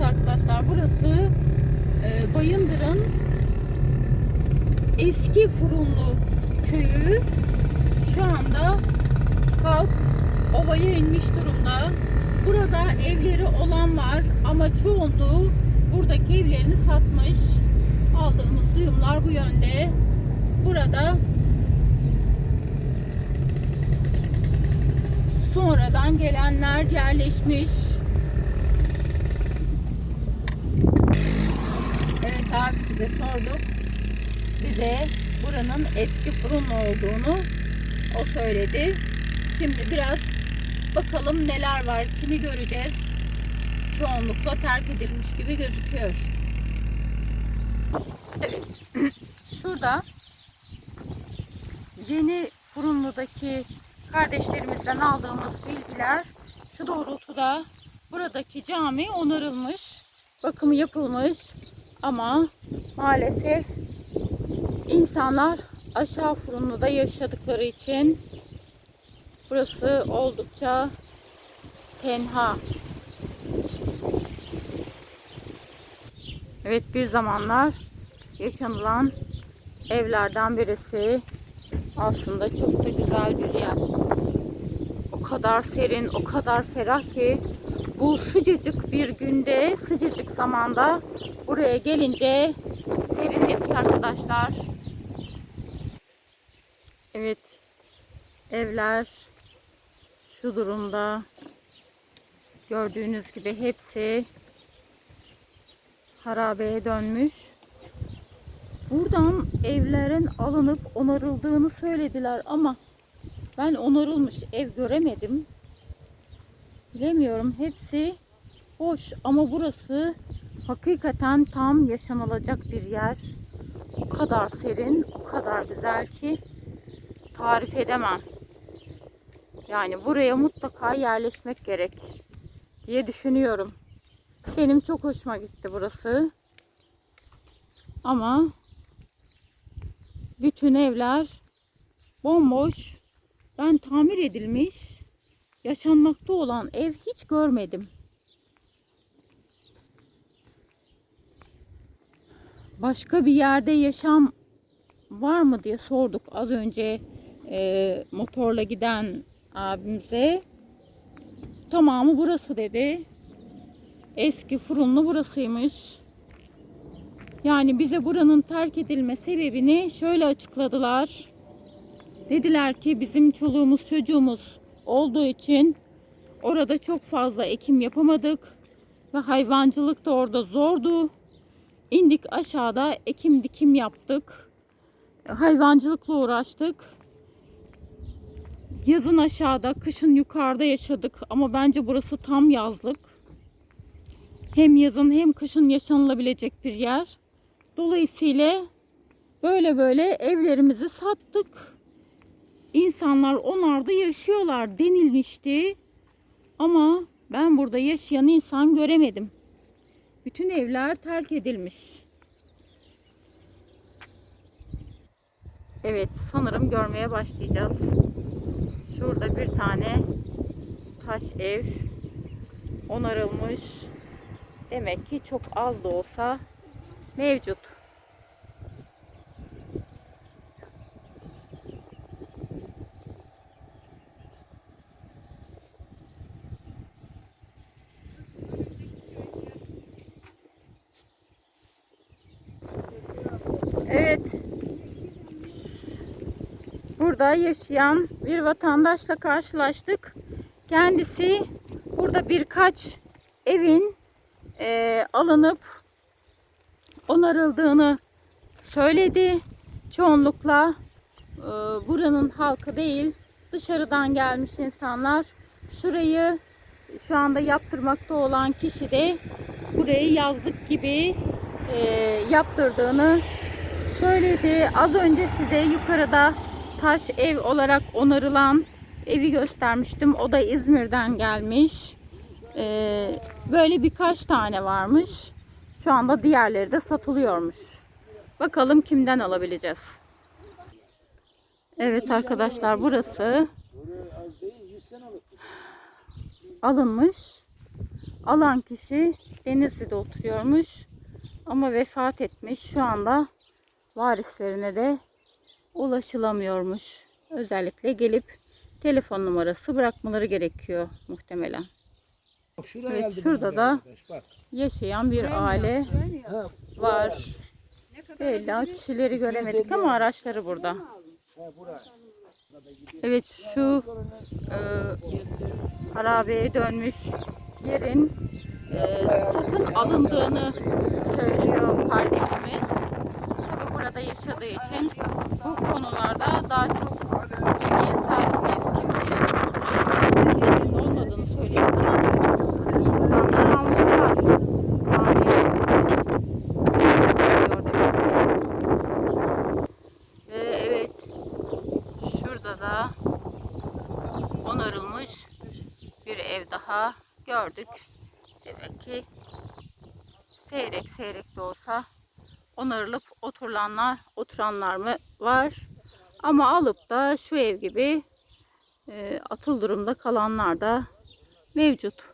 Evet arkadaşlar burası e, Bayındır'ın eski Furunlu köyü. Şu anda halk ovaya inmiş durumda. Burada evleri olan var ama çoğunluğu buradaki evlerini satmış. Aldığımız duyumlar bu yönde. Burada sonradan gelenler yerleşmiş. Evet abimize sorduk. Bize buranın eski fırın olduğunu o söyledi. Şimdi biraz bakalım neler var, kimi göreceğiz. Çoğunlukla terk edilmiş gibi gözüküyor. Evet. Şurada yeni Fırınlı'daki kardeşlerimizden aldığımız bilgiler şu doğrultuda buradaki cami onarılmış, bakımı yapılmış ama maalesef insanlar aşağı Fırınlı'da yaşadıkları için burası oldukça tenha. Evet bir zamanlar yaşanılan evlerden birisi aslında çok da güzel bir yer. O kadar serin, o kadar ferah ki bu sıcacık bir günde, sıcacık zamanda buraya gelince serinledik arkadaşlar. Evet. Evler şu durumda. Gördüğünüz gibi hepsi harabeye dönmüş. Buradan evlerin alınıp onarıldığını söylediler ama ben onarılmış ev göremedim. Bilemiyorum hepsi boş ama burası hakikaten tam yaşanılacak bir yer. O kadar serin, o kadar güzel ki tarif edemem. Yani buraya mutlaka yerleşmek gerek diye düşünüyorum. Benim çok hoşuma gitti burası. Ama bütün evler bomboş. Ben tamir edilmiş, yaşanmakta olan ev hiç görmedim. Başka bir yerde yaşam var mı diye sorduk az önce e, motorla giden abimize. Tamamı burası dedi. Eski fırınlı burasıymış. Yani bize buranın terk edilme sebebini şöyle açıkladılar. Dediler ki bizim çoluğumuz çocuğumuz olduğu için orada çok fazla ekim yapamadık ve hayvancılık da orada zordu. İndik aşağıda ekim dikim yaptık. Hayvancılıkla uğraştık. Yazın aşağıda, kışın yukarıda yaşadık ama bence burası tam yazlık. Hem yazın hem kışın yaşanılabilecek bir yer. Dolayısıyla böyle böyle evlerimizi sattık. İnsanlar onlarda yaşıyorlar denilmişti. Ama ben burada yaşayan insan göremedim. Bütün evler terk edilmiş. Evet, sanırım görmeye başlayacağız. Şurada bir tane taş ev onarılmış. Demek ki çok az da olsa mevcut. Evet. Burada yaşayan bir vatandaşla karşılaştık. Kendisi burada birkaç evin e, alınıp onarıldığını söyledi. Çoğunlukla e, buranın halkı değil, dışarıdan gelmiş insanlar. Şurayı şu anda yaptırmakta olan kişi de burayı yazlık gibi e, yaptırdığını söyledi. Az önce size yukarıda taş ev olarak onarılan evi göstermiştim. O da İzmir'den gelmiş. E, böyle birkaç tane varmış. Şu anda diğerleri de satılıyormuş. Bakalım kimden alabileceğiz. Evet arkadaşlar burası alınmış. alan kişi Denizli'de oturuyormuş ama vefat etmiş. Şu anda varislerine de ulaşılamıyormuş. Özellikle gelip telefon numarası bırakmaları gerekiyor muhtemelen. Bak şuraya Evet, şurada da arkadaş, Bak. Yaşayan bir aile Ha, var. Böyle kişileri göremedik ama araçları burada. Evet şu e, harabeye dönmüş yerin e, satın alındığını söylüyor kardeşimiz. Tabi burada yaşadığı için bu konularda daha çok bilgiye sahibiz. Kimsenin bilginin olmadığını söyledik ama insanlar almışlar. Ve evet Şurada da onarılmış bir ev daha gördük. Demek ki seyrek seyrek de olsa onarılıp oturulanlar, oturanlar mı var? Ama alıp da şu ev gibi e, atıl durumda kalanlar da mevcut.